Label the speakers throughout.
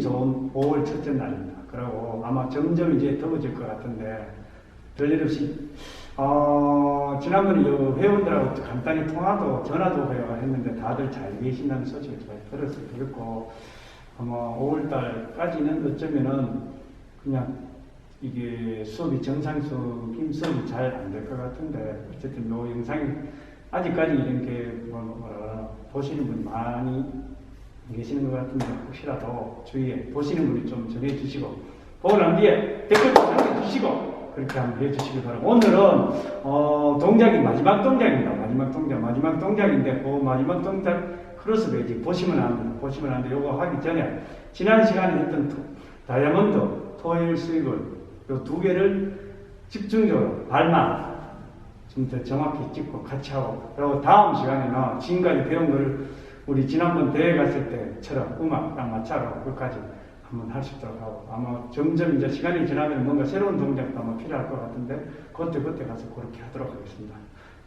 Speaker 1: 좋은 5월 첫째 날입니다. 그리고 아마 점점 이제 더워질 것 같은데 별일 없이 어, 지난번에 요 회원들하고 간단히 통화도 전화도 했는데 다들 잘 계신다는 소식을 잘 들었을 들었고 아마 5월달까지는 어쩌면은 그냥 이게 수업이 정상 수업인 수업이 잘 안 될 것 같은데 어쨌든 요 영상이 아직까지 이렇게 뭐, 뭐라 보시는 분이 많이 계시는 것 같은데 혹시라도 주위에 보시는 분이 좀 전해 주시고 보고 난 뒤에 댓글 좀 남겨주시고 그렇게 한번 해주시기 바랍니다. 오늘은 어, 동작이 마지막 동작입니다. 마지막 동작, 마지막 동작인데 그 마지막 동작 크로스 베이지 보시면 안 돼. 보시면 안 돼. 요거 하기 전에 지난 시간에 했던 토- 다이아몬드, 토일 스윕을 요 두 개를 집중적으로 발만 좀 더 정확히 찍고 같이 하고 그리고 다음 시간에는 지금까지 배운 거를 우리 지난번 대회 갔을 때처럼 음악 딱 맞춰서 그까지 한번 할 수 있도록 하고 아마 점점 이제 시간이 지나면 뭔가 새로운 동작도 아마 필요할 것 같은데 그때 그때 가서 그렇게 하도록 하겠습니다.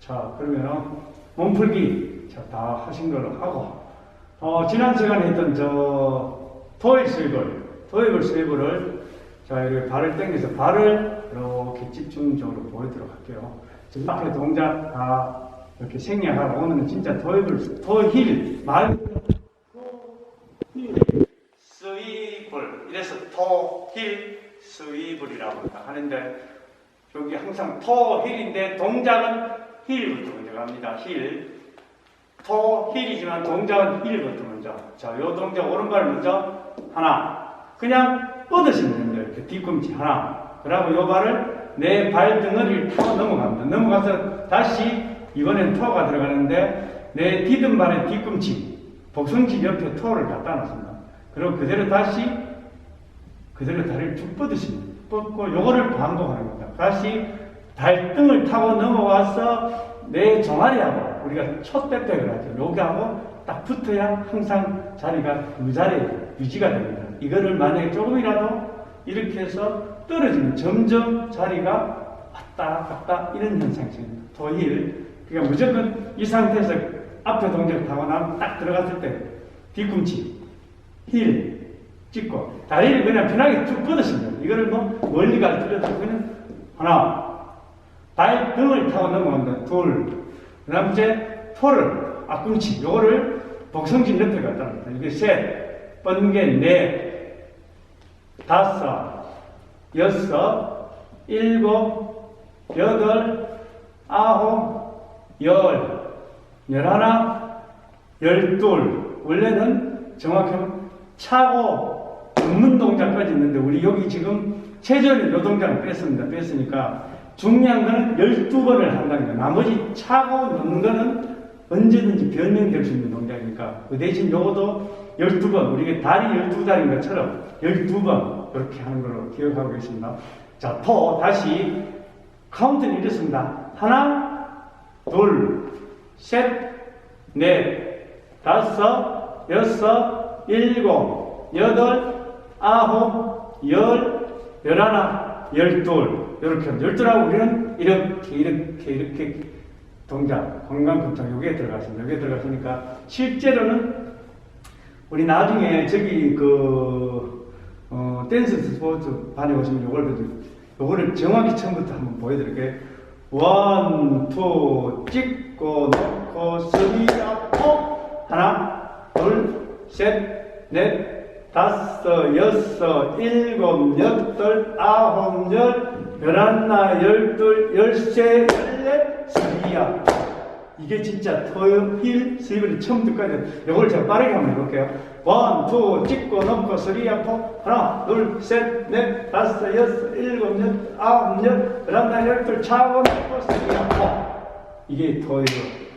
Speaker 1: 자 그러면은 몸풀기 자, 다 하신 걸로 하고 어, 지난 시간에 했던 저 토일 스윕을 토일 스윕을 자 이렇게 발을 당겨서 발을 이렇게 집중적으로 보이도록 할게요. 지금 앞에 동작 다 이렇게 생략하고 오늘은 진짜 토일을 토힐 말 스위블 이래서 토힐 스위블이라고 하는데 여기 항상 토힐인데 동작은 힐부터 먼저 갑니다. 힐 토힐이지만 동작은 힐부터 먼저 자요 동작 오른발 먼저 하나 그냥 뻗으시면 됩니다. 이렇게 뒤꿈치 하나 그리고 요 발을 내 발등을 타고 넘어갑니다. 넘어가서 다시 이번엔 토가 들어가는데 내 디든 발의 뒤꿈치 복숭지 옆에 토를 갖다 놨습니다. 그리고 그대로 다시 그대로 다리를 쭉 뻗으십니다. 뻗고 요거를 반복하는 겁니다. 다시 발등을 타고 넘어와서 내 종아리하고 우리가 촛대백을 하죠. 여기하고 딱 붙어야 항상 자리가 그 자리에 유지가 됩니다. 이거를 만약에 조금이라도 이렇게 해서 떨어지면 점점 자리가 왔다 갔다 이런 현상이 생깁니다. 도일. 그러니까 무조건 이 상태에서 앞에 동작 타고 나면 딱 들어갔을 때 뒤꿈치, 힐 찍고 다리를 그냥 편하게 쭉 돼요. 이거를 뭐 멀리 갈 필요도 없고 그냥 하나 발 등을 타고 넘어간다. 둘. 그 다음 이제 토를 앞꿈치 요거를 복성진 옆에 갖다 놨다. 이게 셋, 번개 넷, 다섯, 여섯, 일곱, 여덟, 아홉, 열, 열하나, 열둘. 원래는 정확하면 차고 눕는 동작까지 있는데 우리 여기 지금 최전에 요 동작을 뺐습니다. 뺐으니까 중요한 거는 12번을 한다는 거예요. 나머지 차고 눕는 거는 언제든지 변형될 수 있는 동작이니까 그 대신 요것도 12번 우리가 다리 12다리인 것처럼 12번 이렇게 하는 걸로 기억하고 계십니다. 자, 포 다시 카운트는 이렇습니다. 하나, 둘, 셋, 넷, 다섯, 여섯, 일곱, 여덟, 아홉, 열, 열하나, 열둘. 이렇게. 열둘하고 우리는 이렇게, 이렇게, 이렇게 동작, 건강급장 여기에 들어갔습니다. 여기에 들어갔으니까 실제로는 우리 나중에 저기 그, 어, 댄스 스포츠 반에 오시면 요걸, 요거를 정확히 처음부터 한번 보여드릴게요. 원, 투, 찍고, 놓고, 쓰리, 앞고, 하나, 둘, 셋, 넷, 다섯, 여섯, 일곱, 여덟, 아홉, 열, 열하나, 열둘, 열세, 열넷, 쓰리야. 이게 진짜 토요일 스위블이 처음부터까지 이걸 제가 빠르게 한번 해볼게요. 원, 투, 찍고 넘고 쓰리 앞포 하나, 둘, 셋, 넷, 다섯, 여섯, 일곱, 여덟, 아홉, 열, 열하나, 열둘, 차고 넘고 쓰리 앞포 이게 토요일.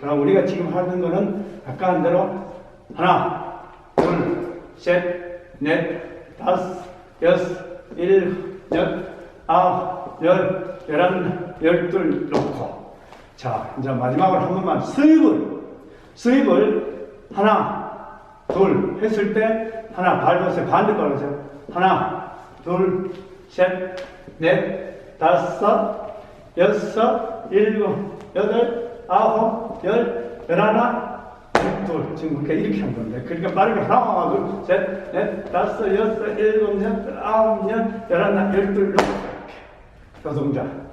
Speaker 1: 그럼 우리가 지금 하는 거는 아까 한 대로 하나, 둘, 셋, 넷, 다섯, 여섯, 일곱, 여덟, 아홉, 열, 열하나, 열둘 놓고 자, 이제 마지막으로 한 번만 스윕을 스윕을 하나, 둘 했을 때 하나 발 보세요. 반대발 보세요. 하나, 둘, 셋, 넷, 다섯, 여섯, 일곱, 여덟, 아홉, 열, 열하나. 둘. 지금 우리가 이렇게 한 건데. 그러니까 빠르게 하나, 둘, 셋, 넷, 다섯, 여섯, 일곱, 여덟, 아홉, 열, 열하나, 열둘, 이렇게. 요 동작.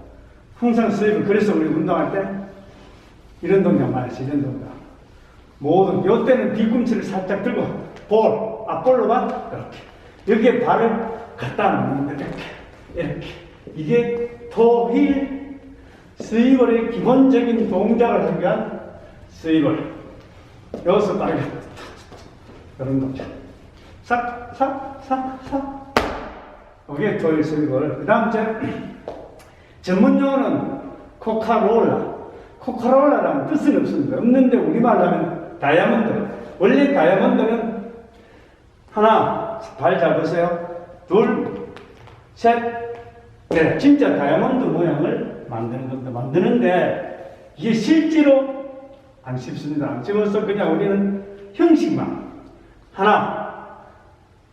Speaker 1: 항상 쓰이고, 그래서 우리 운동할 때 이런 동작 했어, 이런 동작. 모든, 요 때는 뒤꿈치를 살짝 들고, 볼, 앞볼로만, 이렇게. 여기에 발을 갖다 놓는 데 이렇게. 이렇게. 이게 토힐 스위벌의 기본적인 동작을 하기 위한 스위벌. 여기서 빠르게. 이런 동작. 싹, 싹, 싹, 싹. 이게 토힐 스위벌. 그 다음 이제 전문 용어는 코카롤라. 코카롤라라는 뜻은 없습니다. 없는데 우리말로 하면 다이아몬드. 원래 다이아몬드는 하나, 발 잡으세요. 둘, 셋, 네, 진짜 다이아몬드 모양을 만드는 겁니다. 만드는데 이게 실제로 안 쉽습니다. 안 쉽어서 그냥 우리는 형식만 하나,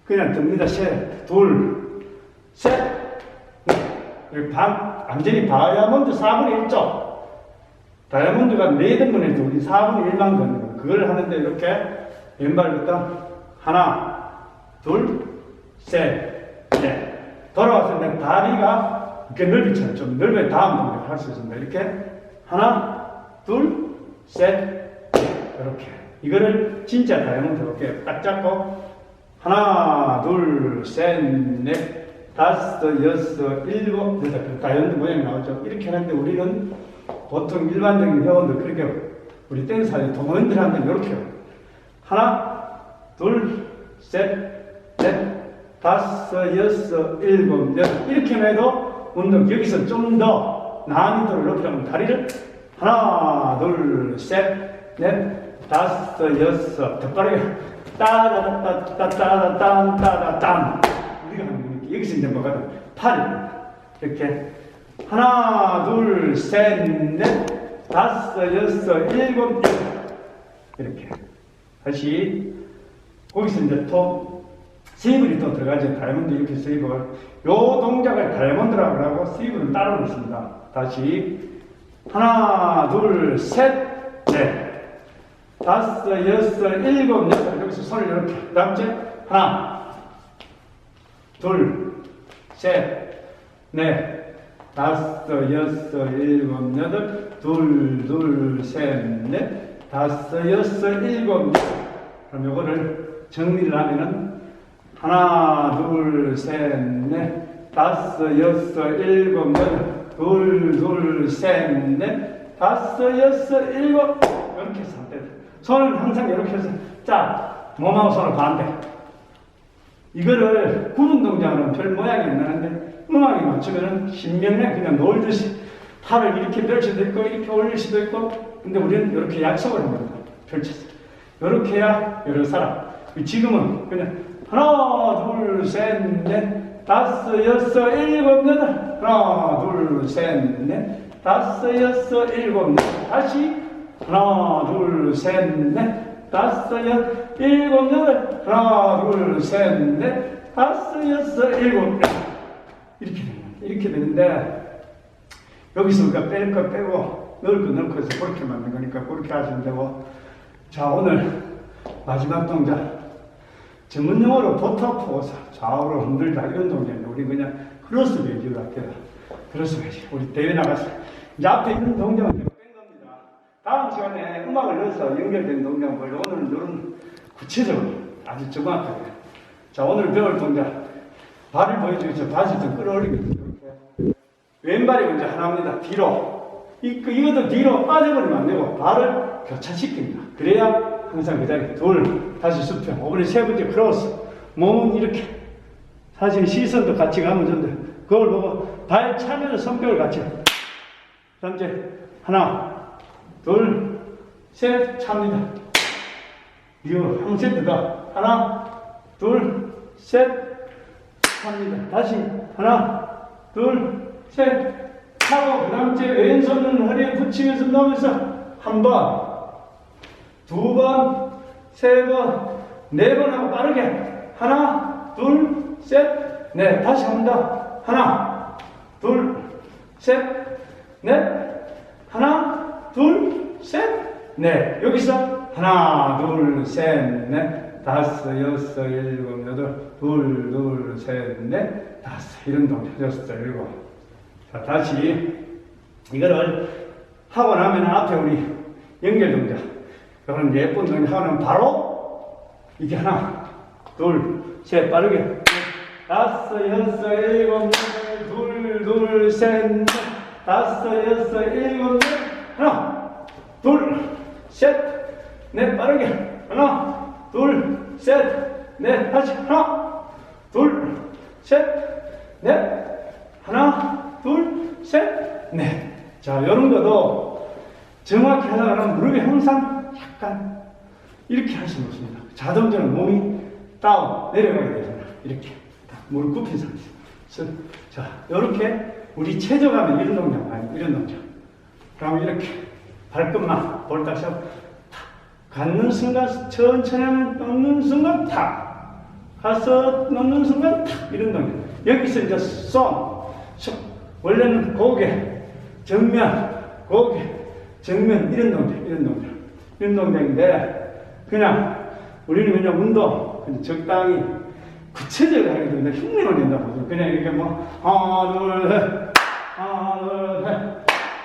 Speaker 1: 그냥 듭니다. 셋, 둘, 셋, 네. 반, 완전히 다이아몬드 4분의 1조. 다이아몬드가 4등분 해도 우리 4분의 1만 걷는 거예요. 그걸 하는데 이렇게 왼발부터 하나, 둘, 셋, 넷. 돌아와서 내 다리가 이렇게 넓이처럼 좀 넓어야 다음 동작을 할수 있습니다. 이렇게 하나, 둘, 셋, 넷. 이렇게. 이거를 진짜 다이아몬드 이렇게 딱 잡고 하나, 둘, 셋, 넷, 다섯, 여섯, 일곱, 여덟. 그 다이아몬드 모양이 나오죠. 이렇게 하는데 우리는 보통 일반적인 회원들 그렇게 우리 댄스하는 동호인들한테는 이렇게 해요. 하나, 둘, 셋, 넷, 다섯, 여섯, 일곱, 여덟 이렇게 해도 운동 여기서 좀 더 난이도를 높이려면 다리를 하나, 둘, 셋, 넷, 다섯, 여섯 더 빠르게 거니까 여기서 이제 뭐가 팔 이렇게 하나, 둘, 셋, 넷, 다섯, 여섯, 일곱, 이렇게 다시 거기서 이제 또 세이블이 또 들어가죠. 다이아몬드 이렇게 세이블. 요 동작을 다이아몬드라고 하고 세이블은 따로 넣습니다. 다시 하나, 둘, 셋, 넷, 다섯, 여섯, 일곱, 여덟. 여기서 손을 이렇게. 그 다음 째 하나, 둘, 셋, 넷, 다섯, 여섯, 일곱, 여덟. 둘, 둘, 셋, 넷, 다섯, 여섯, 일곱. 그럼 요거를 정리를 하면은 하나, 둘, 셋, 넷, 다섯, 여섯, 일곱, 여덟, 둘, 둘, 셋, 넷, 다섯, 여섯, 일곱, 이렇게 해서. 손을 항상 이렇게 해서 자, 몸하고 손을 반대. 이거를 구른 동작은 별 모양이 안 나는데 음악에 맞추면은 신명내 그냥 놀듯이 팔을 이렇게 펼 수도 있고 이렇게 올릴 수도 있고 근데 우리는 이렇게 약속을 합니다. 펼쳐서. 이렇게 해야 여러 사람. 지금은 그냥 하나, 둘, 셋, 넷, 다섯, 여섯, 일곱, 여덟. 하나, 둘, 셋, 넷, 다섯, 여섯, 일곱, 여덟. 다시 하나, 둘, 셋, 넷, 다섯, 여섯, 일곱, 여덟. 하나, 둘, 셋, 넷, 다섯, 여섯, 일곱. 이렇게 거예요. 이렇게 되는데 여기서 우리가 뺄 거 빼고 넣을 거 넣고 해서 그렇게 만든 거니까 그렇게 하시면 되고 자 오늘 마지막 동작 전문 용어로 보타포사 좌우로 흔들다 이런 동작인데 우리 그냥 크로스 베이지로 할게요 크로스 베이지 우리 대회 나가서 이제 앞에 있는 동작은 다음 시간에 음악을 넣어서 연결된 동작을 오늘은 이런 구체적으로 아주 정확하게 자 오늘 배울 동작 발을 보여주겠죠 다시 좀 끌어올리겠죠 이렇게 왼발이 먼저 하나입니다. 뒤로. 이, 그, 이것도 뒤로 빠져버리면 안 되고, 발을 교차시킵니다. 그래야 항상 그 자리에 둘, 다시 수평. 오번에 세 번째 크로스. 몸은 이렇게. 사실 시선도 같이 가면 좋은데, 그걸 보고 발 차면서 손뼉을 같이. 그 다음 째 하나, 둘, 셋, 찹니다. 이거 한 세트 더. 하나, 둘, 셋, 찹니다. 다시 하나, 둘, 셋, 하고 그 다음 째 왼손은 허리에 붙이면서 넣으면서 한 번, 두 번, 세 번, 네 번 하고 빠르게 하나, 둘, 셋, 넷 다시 한번더 하나, 둘, 셋, 넷 하나, 둘, 셋, 넷 여기서 하나, 둘, 셋, 넷, 다섯, 여섯, 일곱, 여덟, 둘, 둘, 셋, 넷, 다섯. 이런 동작. 여섯, 일곱. 자, 다시 이거를 하고 나면 앞에 우리 연결 동작. 그런 예쁜 동작 하고 나면 바로 이게 하나, 둘, 셋, 빠르게. 넷, 다섯, 여섯, 일곱, 여덟, 둘, 둘, 셋, 넷, 다섯, 여섯, 일곱, 넷, 하나, 둘, 셋, 넷, 빠르게. 하나, 둘, 셋, 넷, 다시 하나, 둘, 셋, 넷, 하나, 둘, 셋, 넷. 자, 이런 것도 정확히 하려면 무릎이 항상 약간 이렇게 하시면 좋습니다. 자동적으로 몸이 다운, 내려가게 되잖아. 이렇게. 딱 무릎 굽힌. 그래서 자, 이렇게 우리 체조하면 이런 동작, 아니, 이런 동작. 그러면 이렇게 발끝만 탁. 갖는 순간 천천히 하면 넣는 순간 탁. 가서 넣는 순간 탁. 이런 동작. 여기서 이제 쏨, 쏨. 원래는 고개, 정면, 고개, 정면 이런 동작, 이런 동작. 이런 동작인데 그냥 우리는 그냥 운동 그냥 적당히 구체적으로 하게 되는데 흉내를 낸다고 그냥 이렇게 뭐 하나 둘셋 하나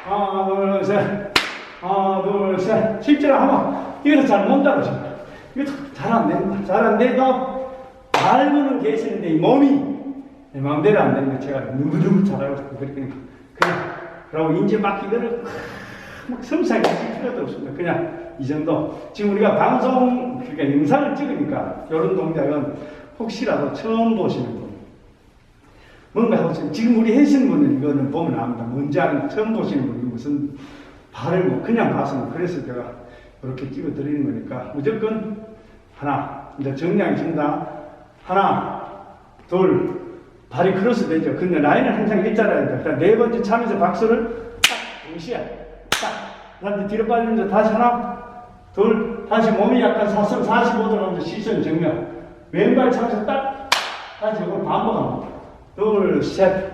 Speaker 1: 하나 둘 셋 하나 둘 셋 실제로 하면 이것도 잘 못다고 생각 이거 잘 안 된다 잘안 돼도 알고는 계시는데 이 몸이 내 마음대로 안 되는 거 제가 너무너무 잘하고 있고 그러니까 그냥 그러고 이제 막 이거를 막 섬세하게 하실 필요도 없습니다. 그냥 이 정도. 지금 우리가 방송, 그러니까 영상을 찍으니까 이런 동작은 혹시라도 처음 보시는 분, 뭔가 하고 있어요. 지금 우리 하시는 분은 이거는 보면 압니다. 뭔지 아는 처음 보시는 분이 무슨 발을 뭐 그냥 봐서 그래서 제가 이렇게 찍어 드리는 거니까 무조건 하나, 이제 정량이 준다. 하나, 둘, 발이 크로스 되죠. 근데 라인은 항상 일자라야 돼. 그러니까 네 번째 차면서 박수를 딱, 동시에 딱. 그다음에 뒤로 빠지면서 다시 하나, 둘, 다시 몸이 약간 40, 45도 하면서 시선 정면. 왼발 차면서 딱, 다시 이걸 반복합니다. 둘, 셋.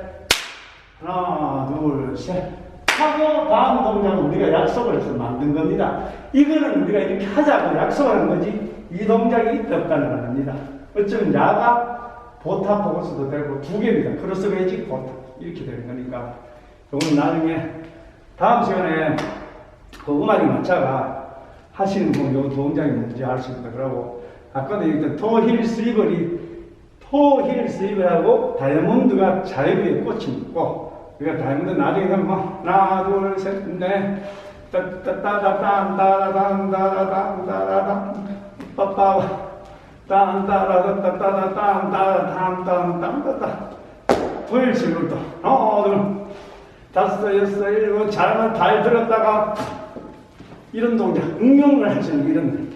Speaker 1: 하나, 둘, 셋. 하고 다음 동작은 우리가 약속을 해서 만든 겁니다. 이거는 우리가 이렇게 하자고 약속하는 거지 이 동작이 없다는 안 합니다. 어쩌면 야가 보타 포커스도 되고 두 개입니다. 크로스 매직 보타 이렇게 되는 거니까 이거는 나중에 다음 시간에 그 음악이 맞춰가 하시는 분요 동작이 뭔지 알 수 있다 그러고 아까도 얘기했던 토힐 스리버리 토힐 스리버하고 다이아몬드가 자유의 꽃이 있고 우리가 다이아몬드 나중에 뭐 하나 둘셋넷 따따따따따따따따따따따따 빠빠 딴따라따따따따따따따따따따 토요일 식으로 하나 둘 다섯 여섯 일곱 잘하면 달 들었다가 이런 동작 응용을 할 수 있는 이런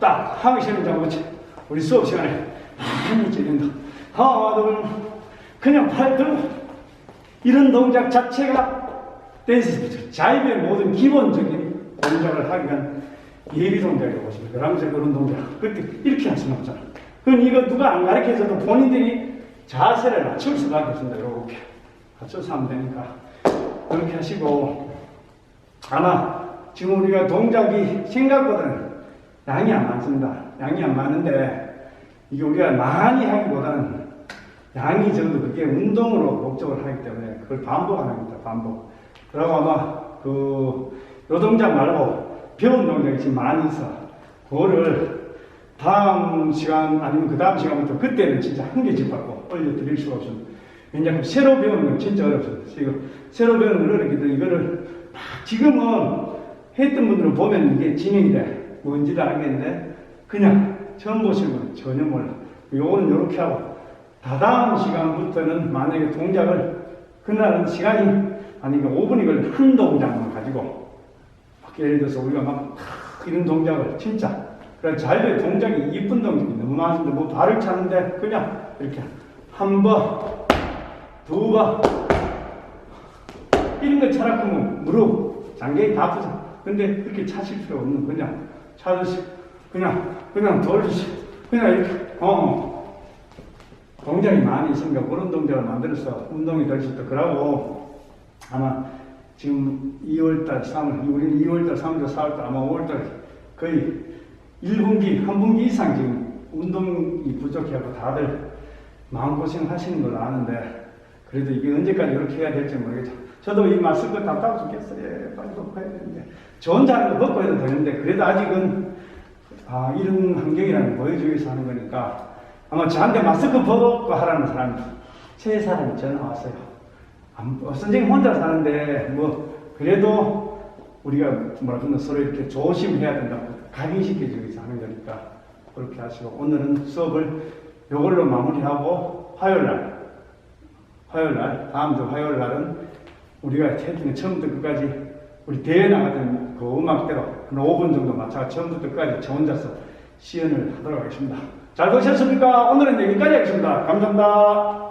Speaker 1: 딱 하기 싫은 장구치 우리 수업 시간에 많이 찍는다 하나 둘 그냥 팔 들고 이런 동작 자체가 댄스 자입의 모든 기본적인 동작을 하기 위한 예비 동작이라고 보시면 그러면서 그런 동작 그때 이렇게 할 수는 없잖아 그건 이거 누가 안 가르쳐줘도 본인들이 자세를 맞출 수밖에 없습니다. 이렇게. 맞춰서 하면 되니까. 그렇게 하시고. 아마 지금 우리가 동작이 생각보다는 양이 안 많습니다. 양이 안 많은데 이게 우리가 많이 하기보다는 양이 적어도 그게 운동으로 목적을 하기 때문에 그걸 반복하는 겁니다 반복 그리고 아마 그 노동작 말고 배운 동작이 지금 많이 있어. 그거를 다음 시간 아니면 그 다음 시간부터 그때는 진짜 한개 집받고 올려드릴 수가 없습니다. 왜냐하면 새로 배우는 건 진짜 어렵습니다. 지금 새로 배우는 건 어렵기 때문에 이거를 막 지금은 했던 분들은 보면 이게 진행이 돼. 뭔지도 알겠는데 그냥 처음 보시는 분 전혀 몰라. 요거는 이렇게 하고 다다음 시간부터는 만약에 동작을 그날은 시간이 아니면 5분이 걸린 한 동작만 가지고 막 예를 들어서 우리가 막 이런 동작을 진짜 그래 자유의 동작이 이쁜 동작이 너무 많은데 뭐 발을 차는데 그냥 이렇게 한 번, 두 번, 이런 거 차라 크면 무릎, 장경이 다 아프죠. 근데 그렇게 차실 필요 없는 그냥 차듯이 그냥 그냥 돌듯이 그냥 이렇게 어 동작이 많이 있으니까 그런 동작을 만들어서 운동이 될수 있다. 그러고 아마 지금 2월달, 3월, 우리는 2월달, 3월달, 4월달, 아마 5월달 거의
Speaker 2: 1분기, 한 분기 이상 지금 운동이 부족해서 다들 마음고생 하시는 걸 아는데 그래도 이게 언제까지 이렇게 해야 될지 모르겠죠. 저도 이 마스크 답답 죽겠어요. 예, 빨리 벗어야 되는데. 저 혼자 벗고 해도 되는데 그래도 아직은 아, 이런 환경이라는 걸 보여주기 위해서 하는 거니까 아마 저한테 마스크 벗고 하라는 사람이 세 사람이 전화 왔어요. 안- 어, 선생님 혼자 사는데 뭐 그래도 우리가 뭐라 그러나 서로 이렇게 조심해야 된다고 각인시켜주기 위해서 하는 거니까 그렇게 하시고 오늘은 수업을 이걸로 마무리하고 화요일 날 화요일 날 다음 주 화요일 날은 우리가 채팅에 처음부터 끝까지 우리 대회 나갔던 그 음악대로 한 5분 정도 맞춰 처음부터 끝까지 저 혼자서 시연을 하도록 하겠습니다. 잘 보셨습니까? 오늘은 여기까지 하겠습니다. 감사합니다.